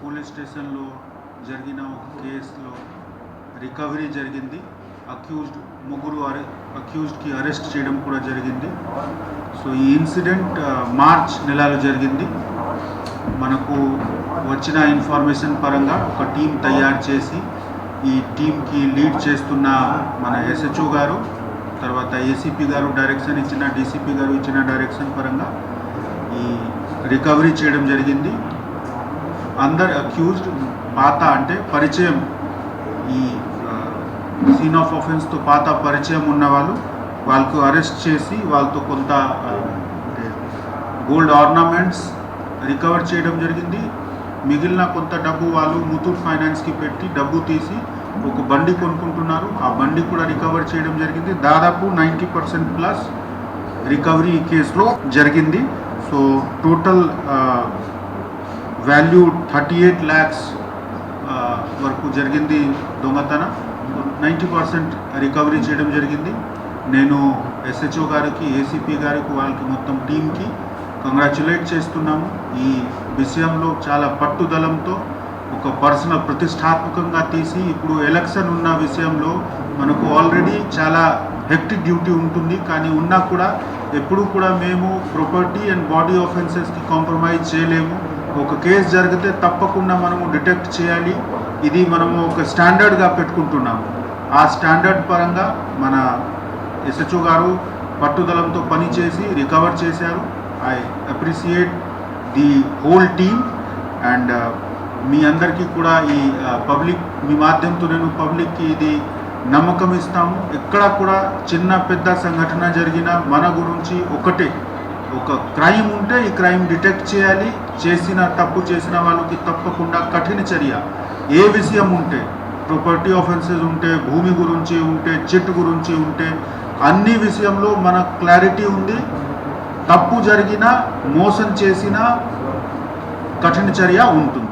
Police స్టేషన్లో జరిగిన ఒక కేసులో రికవరీ జరిగింది. అక్యూజ్డ్ ముగ్గురు అరె అక్యూజ్డ్కి అరెస్ట్ చేయడం కూడా జరిగింది. సో ఈ ఇన్సిడెంట్ మార్చ్ నెలలో జరిగింది. మనకు వచ్చిన ఇన్ఫర్మేషన్ పరంగా ఒక టీం తయారు చేసి ఈ టీంకి లీడ్ చేస్తున్న మన ఎస్హెచ్ఓ గారు తర్వాత ఏసీపీ గారు డైరెక్షన్ ఇచ్చిన డీసీపీ గారు ఇచ్చిన డైరెక్షన్ పరంగా ఈ రికవరీ చేయడం జరిగింది. అందరు అక్యూజ్డ్ పాత అంటే పరిచయం ఈ సీన్ ఆఫ్ ఆఫెన్స్తో పాత పరిచయం ఉన్న వాళ్ళు వాళ్ళకు అరెస్ట్ చేసి వాళ్ళతో కొంత గోల్డ్ ఆర్నమెంట్స్ రికవర్ చేయడం జరిగింది. మిగిలిన కొంత డబ్బు వాళ్ళు ముతూట్ ఫైనాన్స్కి పెట్టి డబ్బు తీసి ఒక బండి కొనుక్కుంటున్నారు. ఆ బండి కూడా రికవర్ చేయడం జరిగింది. దాదాపు నైంటీ పర్సెంట్ ప్లస్ రికవరీ కేసులో జరిగింది. So total value thirty eight lakhs వరకు జరిగింది దొంగతనం. నైంటీ పర్సెంట్ రికవరీ చేయడం జరిగింది. నేను ఎస్హెచ్ఓ గారికి ఏసీపీ గారికి వాళ్ళకి మొత్తం టీంకి కంగ్రాచులేట్ చేస్తున్నాము. ఈ విషయంలో చాలా పట్టుదలంతో ఒక పర్సనల్ ప్రతిష్టాత్మకంగా తీసి ఇప్పుడు ఎలక్షన్ ఉన్న విషయంలో మనకు ఆల్రెడీ చాలా హెక్టిక్ డ్యూటీ ఉంటుంది. కానీ ఉన్నా కూడా ఎప్పుడూ కూడా మేము ప్రాపర్టీ అండ్ బాడీ ఆఫెన్సెస్కి కాంప్రమైజ్ చేయలేము. ఒక కేసు జరిగితే తప్పకుండా మనము డిటెక్ట్ చేయాలి. ఇది మనము ఒక స్టాండర్డ్గా పెట్టుకుంటున్నాము. ఆ స్టాండర్డ్ పరంగా మన ఎస్హెచ్ఓ గారు పట్టుదలంతో పనిచేసి రికవర్ చేశారు. I appreciate the whole team and uh, మీ అందరికీ కూడా ఈ uh, పబ్లిక్ మీ మాధ్యమంతో నేను పబ్లిక్కి ఇది నమ్మకం ఇస్తాము. ఎక్కడ కూడా చిన్న పెద్ద సంఘటన జరిగిన మన గురించి ఒకటే. ఒక క్రైమ్ ఉంటే ఈ క్రైమ్ డిటెక్ట్ చేయాలి. చేసిన తప్పు చేసిన వాళ్ళకి తప్పకుండా కఠిన చర్య. ఏ విషయం ఉంటే ప్రాపర్టీ ఆఫెన్సెస్ ఉంటే భూమి గురించి ఉంటే చెట్టు గురించి ఉంటే అన్ని విషయంలో మన క్లారిటీ ఉంది. తప్పు జరిగినా మోసం చేసిన కఠిన చర్య ఉంటుంది.